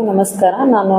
ನಮಸ್ಕಾರ. ನಾನು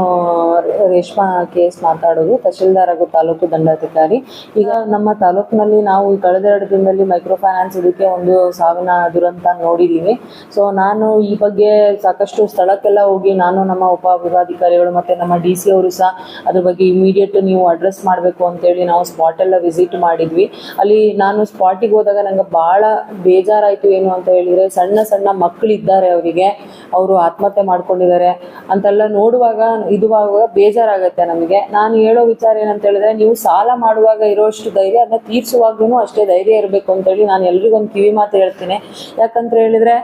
Reshma K S ಮಾತಾಡೋದು, ತಹಶೀಲ್ದಾರ್ ಹಾಗೂ ತಾಲೂಕು ದಂಡಾಧಿಕಾರಿ. ಈಗ ನಮ್ಮ ತಾಲೂಕಿನಲ್ಲಿ ನಾವು ಕಳೆದ ಎರಡು ದಿನದಲ್ಲಿ ಮೈಕ್ರೋ ಫೈನಾನ್ಸ್ ಇದಕ್ಕೆ ಒಂದು ಸಾವಿನ ದುರಂತ ನೋಡಿದ್ದೀವಿ ಸೊ ನಾನು ಈ ಬಗ್ಗೆ ಸಾಕಷ್ಟು ಸ್ಥಳಕ್ಕೆಲ್ಲ ಹೋಗಿ ನಾನು ನಮ್ಮ ಉಪ ವಿಭಾಗಾಧಿಕಾರಿಗಳು ಮತ್ತು ನಮ್ಮ ಡಿ ಸಿ ಅವರು ಸಹ ಅದ್ರ ಬಗ್ಗೆ ಇಮಿಡಿಯೇಟ್ ನೀವು ಅಡ್ರೆಸ್ ಮಾಡಬೇಕು ಅಂತೇಳಿ ನಾವು ಸ್ಪಾಟ್ ಎಲ್ಲ ವಿಸಿಟ್ ಮಾಡಿದ್ವಿ. ಅಲ್ಲಿ ನಾನು ಸ್ಪಾಟಿಗೆ ಹೋದಾಗ ನಂಗೆ ಭಾಳ ಬೇಜಾರಾಯಿತು ಏನು ಅಂತ ಹೇಳಿದರೆ ಸಣ್ಣ ಸಣ್ಣ ಮಕ್ಕಳಿದ್ದಾರೆ ಅವರಿಗೆ. ಅವರು ಆತ್ಮಹತ್ಯೆ ಮಾಡ್ಕೊಂಡಿದ್ದಾರೆ. ಅಂತೆಲ್ಲ ನೋಡುವಾಗ, ಇದುವಾಗ ಬೇಜಾರಾಗುತ್ತೆ ನಮಗೆ. ನಾನು ಹೇಳೋ ವಿಚಾರ ಏನಂತ ಹೇಳಿದ್ರೆ, ನೀವು ಸಾಲ ಮಾಡುವಾಗ ಇರೋಷ್ಟು ಧೈರ್ಯ, ಅದನ್ನ ತೀರ್ಸುವಾಗ್ಲೂ ಅಷ್ಟೇ ಧೈರ್ಯ ಇರಬೇಕು ಅಂತೇಳಿ ನಾನು ಎಲ್ರಿಗೊಂದು ಕಿವಿ ಮಾತು ಹೇಳ್ತೀನಿ. ಯಾಕಂತ ಹೇಳಿದ್ರೆ,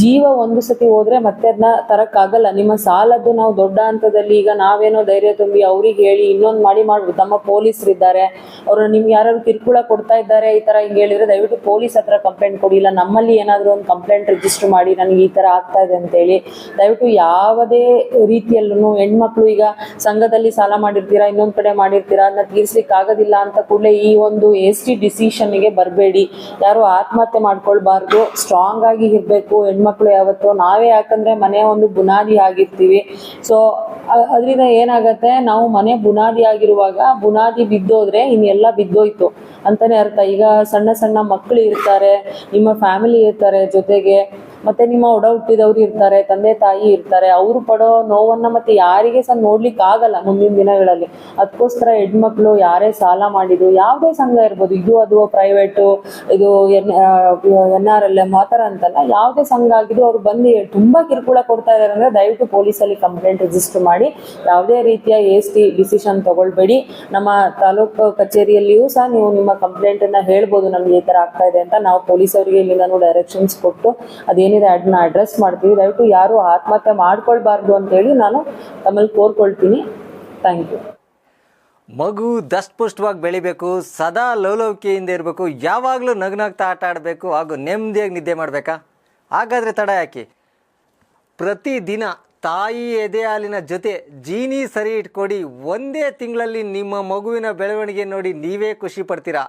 ಜೀವ ಒಂದು ಸತಿ ಹೋದ್ರೆ ಮತ್ತೆ ಅದನ್ನ ತರಕ್ಕಾಗಲ್ಲ. ನಿಮ್ಮ ಸಾಲದ್ದು ನಾವು ದೊಡ್ಡ ಹಂತದಲ್ಲಿ ಈಗ ನಾವೇನೋ ಧೈರ್ಯ ತುಂಬಿ ಅವ್ರಿಗೆ ಹೇಳಿ ಇನ್ನೊಂದು ಮಾಡಿ ಮಾಡ್ಬೋದು ನಮ್ಮ ಪೊಲೀಸರು ಇದ್ದಾರೆ ಅವರು ನಿಮ್ಗೆ ಯಾರು ಕಿರುಕುಳ ಕೊಡ್ತಾ ಇದ್ದಾರೆ, ಈ ತರ ಹಿಂಗೆ ಹೇಳಿದ್ರೆ ದಯವಿಟ್ಟು ಪೊಲೀಸ್ ಹತ್ರ ಕಂಪ್ಲೇಂಟ್ ಕೊಡಿ. ಇಲ್ಲ, ನಮ್ಮಲ್ಲಿ ಏನಾದರೂ ಒಂದು ಕಂಪ್ಲೇಂಟ್ ರಿಜಿಸ್ಟರ್ ಮಾಡಿ, ನನಗೆ ಈ ತರ ಆಗ್ತಾ ಇದೆ ಅಂತೇಳಿ ದಯವಿಟ್ಟು ಯಾವುದೇ ರೀತಿಯಲ್ಲೂ ಹೆಣ್ಮಕ್ಳು ಈಗ ಸಂಘದಲ್ಲಿ ಸಾಲ ಮಾಡಿರ್ತೀರಾ, ಇನ್ನೊಂದ್ ಕಡೆ ಮಾಡಿರ್ತೀರಾ ಅದನ್ನ ತೀರ್ಸ್ಲಿಕ್ಕೆ ಆಗೋದಿಲ್ಲ ಅಂತ ಕೂಡಲೇ ಈ ಒಂದು ಎಸ್ ಟಿ ಡಿಸಿಷನ್ಗೆ ಬರಬೇಡಿ. ಯಾರು ಆತ್ಮಹತ್ಯೆ ಮಾಡ್ಕೊಳ್ಬಾರ್ದು ಸ್ಟ್ರಾಂಗ್ ಆಗಿ ಇರಬೇಕು ಹೆಣ್ಮಕ್ಳು ಯಾವತ್ತು. ನಾವೇ ಯಾಕಂದ್ರೆ ಮನೆ ಒಂದು ಬುನಾದಿ ಆಗಿರ್ತೀವಿ. ಸೊ ಅದರಿಂದ ಏನಾಗತ್ತೆ, ನಾವು ಮನೆ ಬುನಾದಿ ಆಗಿರುವಾಗ ಬುನಾದಿ ಬಿದ್ದೋದ್ರೆ ಇನ್ನೆಲ್ಲ ಬಿದ್ದೋಯ್ತು ಅಂತಾನೆ ಅರ್ಥ. ಈಗ ಸಣ್ಣ ಸಣ್ಣ ಮಕ್ಕಳು ಇರ್ತಾರೆ, ನಿಮ್ಮ ಫ್ಯಾಮಿಲಿ ಇರ್ತಾರೆ ಜೊತೆಗೆ. ಮತ್ತೆ ನಿಮ್ಮ ಒಡ ಹುಟ್ಟಿದವ್ರು ಇರ್ತಾರೆ, ತಂದೆ ತಾಯಿ ಇರ್ತಾರೆ, ಅವರು ಪಡೋ ನೋವನ್ನ ಮತ್ತೆ ಯಾರಿಗೆ ಸಹ ನೋಡ್ಲಿಕ್ಕೆ ಆಗಲ್ಲ ಮುಂದಿನ ದಿನಗಳಲ್ಲಿ. ಅದಕ್ಕೋಸ್ಕರ ಹೆಣ್ಮಕ್ಳು ಯಾರೇ ಸಾಲ ಮಾಡಿದ್ರು, ಯಾವುದೇ ಸಂಘ ಇರ್ಬೋದು, ಇದು ಅದು ಪ್ರೈವೇಟು ಇದು N N R L M ಆ ಅಂತಲ್ಲ, ಯಾವುದೇ ಸಂಘ ಆಗಿದ್ರು ಅವ್ರು ಬಂದು ತುಂಬಾ ಕಿರುಕುಳ ಕೊಡ್ತಾ ಇದಾರೆ ಅಂದ್ರೆ ದಯವಿಟ್ಟು ಪೊಲೀಸಲ್ಲಿ ಕಂಪ್ಲೇಂಟ್ ರಿಜಿಸ್ಟರ್ ಮಾಡಿ, ಯಾವುದೇ ರೀತಿಯ ಎಸ್ ಟಿ ಡಿಸಿಷನ್ ತಗೊಳ್ಬೇಡಿ. ನಮ್ಮ ತಾಲೂಕು ಕಚೇರಿಯಲ್ಲಿಯೂ ಸಹ ನೀವು ನಿಮ್ಮ ಕಂಪ್ಲೇಂಟ್ ಅನ್ನ ಹೇಳ್ಬೋದು ನಮ್ಗೆ ಈ ತರ ಆಗ್ತಾ ಇದೆ ಅಂತ. ನಾವು ಪೊಲೀಸ್ ಅವರಿಗೆ ಇಲ್ಲಿಂದ ಡೈರೆಕ್ಷನ್ಸ್ ಕೊಟ್ಟು ಅದೇನಿದೆ ಅದನ್ನ ಅಡ್ರೆಸ್ ಮಾಡ್ತೀವಿ. ದಯವಿಟ್ಟು ಯಾರು ಆತ್ಮಹತ್ಯೆ ಮಾಡ್ಕೊಳ್ಬಾರ್ದು ಅಂತೇಳಿ ನಾನು ತಮ್ಮಲ್ಲಿ ಕೋರ್ಕೊಳ್ತೀನಿ. ಥ್ಯಾಂಕ್ ಯು ಮಗು ದಷ್ಟಪುಷ್ಟವಾಗಿ ಬೆಳಿಬೇಕು, ಸದಾ ಲವಲವಿಕೆಯಿಂದ ಇರಬೇಕು, ಯಾವಾಗಲೂ ನಗ್ನಾಗ್ತಾ ಆಟ ಆಡಬೇಕು, ಹಾಗೂ ನೆಮ್ಮದಿಯಾಗಿ ನಿದ್ದೆ ಮಾಡಬೇಕಾ? ಹಾಗಾದರೆ ತಡ ಯಾಕೆ? ಪ್ರತಿದಿನ ತಾಯಿ ಎದೆ ಹಾಲಿನ ಜೊತೆ ಜೀನಿ ಸರಿ ಇಟ್ಕೊಡಿ, ಒಂದೇ ತಿಂಗಳಲ್ಲಿ ನಿಮ್ಮ ಮಗುವಿನ ಬೆಳವಣಿಗೆ ನೋಡಿ ನೀವೇ ಖುಷಿ ಪಡ್ತೀರಾ?